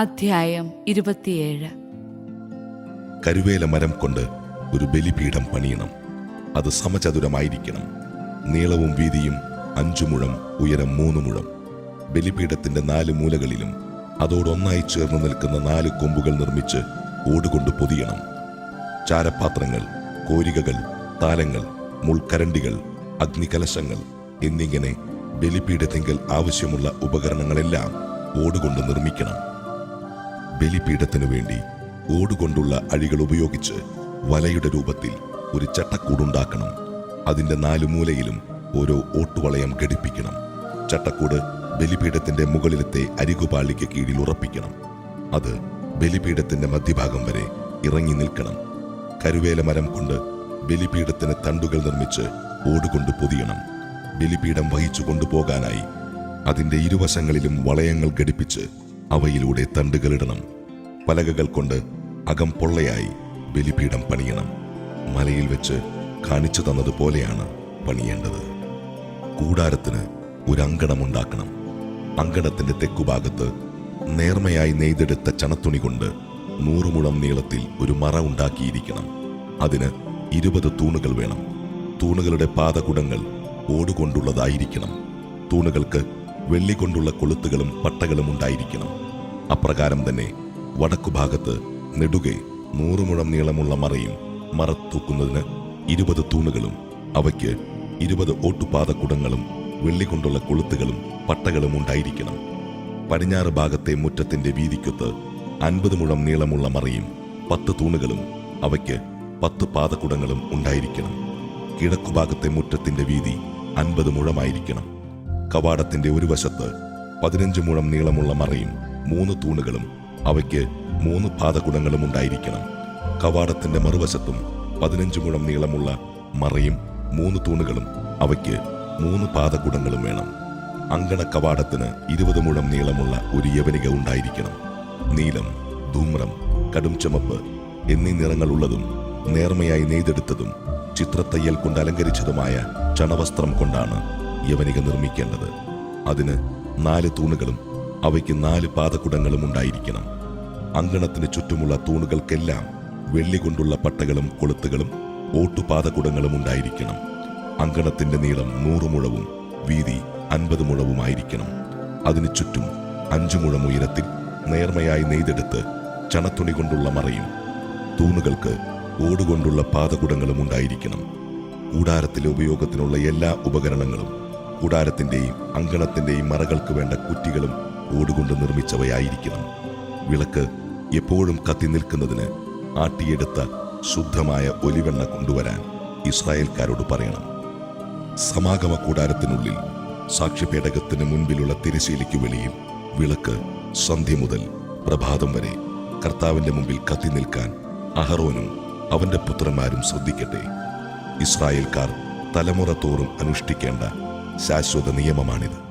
അധ്യായം ഇരുപത്തിയേഴ്. കരുവേല മരം കൊണ്ട് ഒരു ബലിപീഠം പണിയണം. അത് സമചതുരമായിരിക്കണം. നീളവും വീതിയും അഞ്ചു മുഴം ഉയരം മൂന്ന് മുഴം. ബലിപീഠത്തിന്റെ നാല് മൂലകളിലും അതോടൊന്നായി ചേർന്ന് നിൽക്കുന്ന നാല് കൊമ്പുകൾ നിർമ്മിച്ച് ഓടുകൊണ്ട് പൊതിയണം. ചാരപാത്രങ്ങൾ കോരികകൾ താലങ്ങൾ മുൾക്കരണ്ടികൾ അഗ്നികലശങ്ങൾ എന്നിങ്ങനെ ബലിപീഠത്തെങ്കിൽ ആവശ്യമുള്ള ഉപകരണങ്ങളെല്ലാം ഓടുകൊണ്ട് നിർമ്മിക്കണം. ബലിപീഠത്തിനു വേണ്ടി ഓടുകൊണ്ടുള്ള അഴികൾ ഉപയോഗിച്ച് വലയുടെ രൂപത്തിൽ ഒരു ചട്ടക്കൂടുണ്ടാക്കണം. അതിന്റെ നാല് മൂലയിലും ഓരോ ഓട്ടുവളയം ഘടിപ്പിക്കണം. ചട്ടക്കൂട് ബലിപീഠത്തിന്റെ മുകളിലത്തെ അരികുപാളിക്ക് കീഴിൽ ഉറപ്പിക്കണം. അത് ബലിപീഠത്തിന്റെ മധ്യഭാഗം വരെ ഇറങ്ങി നിൽക്കണം. കരുവേല മരം കൊണ്ട് ബലിപീഠത്തിന് തണ്ടുകൾ നിർമ്മിച്ച് ഓടുകൊണ്ട് പൊതിയണം. ബലിപീഠം വഹിച്ചു കൊണ്ടുപോകാനായി അതിന്റെ ഇരുവശങ്ങളിലും വളയങ്ങൾ ഘടിപ്പിച്ച് അവയിലൂടെ തണ്ടുകളിടണം പലകകൾ കൊണ്ട് അകം പൊള്ളയായി ബലിപീഠം പണിയണം. മലയിൽ വെച്ച് കാണിച്ചു തന്നതുപോലെയാണ് പണിയേണ്ടത്. കൂടാരത്തിന് ഒരു അങ്കണമുണ്ടാക്കണം അങ്കണത്തിന്റെ തെക്കുഭാഗത്ത് നേർമയായി നെയ്തെടുത്ത ചണത്തുണി കൊണ്ട് നൂറുമുളം നീളത്തിൽ ഒരു മറ ഉണ്ടാക്കിയിരിക്കണം. അതിന് ഇരുപത് തൂണുകൾ വേണം. തൂണുകളുടെ പാതകുടങ്ങൾ ഓടുകൊണ്ടുള്ളതായിരിക്കണം. തൂണുകൾക്ക് വെള്ളി കൊണ്ടുള്ള കൊളുത്തുകളും പട്ടകളും ഉണ്ടായിരിക്കണം. അപ്രകാരം തന്നെ വടക്കുഭാഗത്ത് നെടുകെ നൂറുമുഴം നീളമുള്ള മറയും മറ തൂക്കുന്നതിന് ഇരുപത് തൂണുകളും അവയ്ക്ക് ഇരുപത് ഓട്ടുപാതക്കുടങ്ങളും വെള്ളി കൊണ്ടുള്ള കൊളുത്തുകളും പട്ടകളും ഉണ്ടായിരിക്കണം. പടിഞ്ഞാറ് ഭാഗത്തെ മുറ്റത്തിന്റെ വീതിക്കൊത്ത് അൻപത് മുഴം നീളമുള്ള മറയും പത്ത് തൂണുകളും അവയ്ക്ക് പത്ത് പാതക്കുടങ്ങളും ഉണ്ടായിരിക്കണം. കിഴക്കുഭാഗത്തെ മുറ്റത്തിന്റെ വീതി അൻപത് മുഴമായിരിക്കണം. കവാടത്തിന്റെ ഒരു വശത്ത് പതിനഞ്ച് മുഴം നീളമുള്ള മറയും മൂന്ന് തൂണുകളും അവയ്ക്ക് മൂന്ന് പാതകുടങ്ങളും ഉണ്ടായിരിക്കണം. കവാടത്തിന്റെ മറുവശത്തും പതിനഞ്ച് മുഴം നീളമുള്ള മറയും മൂന്ന് തൂണുകളും അവയ്ക്ക് മൂന്ന് പാതകുടങ്ങളും വേണം. അങ്കണ കവാടത്തിന് ഇരുപത് മുഴം നീളമുള്ള ഒരു യവനിക ഉണ്ടായിരിക്കണം. നീലം ധൂമ്രം കടും ചുമപ്പ് എന്നീ നിറങ്ങളുള്ളതും നേർമയായി നെയ്തെടുത്തതും ചിത്രത്തയ്യൽ കൊണ്ട് അലങ്കരിച്ചതുമായ ചണവസ്ത്രം കൊണ്ടാണ് യവനിക നിർമ്മിക്കേണ്ടത്. അതിന് നാല് തൂണുകളും അവയ്ക്ക് നാല് പാതകുടങ്ങളും ഉണ്ടായിരിക്കണം. അങ്കണത്തിന് ചുറ്റുമുള്ള തൂണുകൾക്കെല്ലാം വെള്ളി കൊണ്ടുള്ള പട്ടകളും കൊളുത്തുകളും ഓട്ടുപാതകുടങ്ങളും ഉണ്ടായിരിക്കണം. അങ്കണത്തിന്റെ നീളം നൂറ് മുഴവും വീതി അൻപത് മുഴവുമായിരിക്കണം. അതിനു ചുറ്റും അഞ്ചു മുഴം ഉയരത്തിൽ നേർമയായി നെയ്തെടുത്ത് ചണത്തുണി കൊണ്ടുള്ള മറയും. തൂണുകൾക്ക് ഓടുകൊണ്ടുള്ള പാതകുടങ്ങളും ഉണ്ടായിരിക്കണം. കൂടാരത്തിലെ ഉപയോഗത്തിനുള്ള എല്ലാ ഉപകരണങ്ങളും കൂടാരത്തിന്റെയും അങ്കണത്തിന്റെയും മറകൾക്ക് വേണ്ട കുറ്റികളും ഓടുകൊണ്ട് നിർമ്മിച്ചവയായിരിക്കണം. വിളക്ക് എപ്പോഴും കത്തി നിൽക്കുന്നതിന് ആട്ടിയെടുത്ത ശുദ്ധമായ ഒലിവെണ്ണ കൊണ്ടുവരാൻ ഇസ്രായേൽക്കാരോട് പറയണം. സമാഗമ കൂടാരത്തിനുള്ളിൽ സാക്ഷ്യപേടകത്തിന് മുൻപിലുള്ള തിരശീലയ്ക്ക് വെളിയിൽ വിളക്ക് സന്ധ്യ മുതൽ പ്രഭാതം വരെ കർത്താവിന്റെ മുമ്പിൽ കത്തി നിൽക്കാൻ അഹറോനും അവന്റെ പുത്രന്മാരും ശ്രദ്ധിക്കട്ടെ. ഇസ്രായേൽക്കാർ തലമുറ തോറും അനുഷ്ഠിക്കേണ്ട ശാശ്വത നിയമമാണിത്.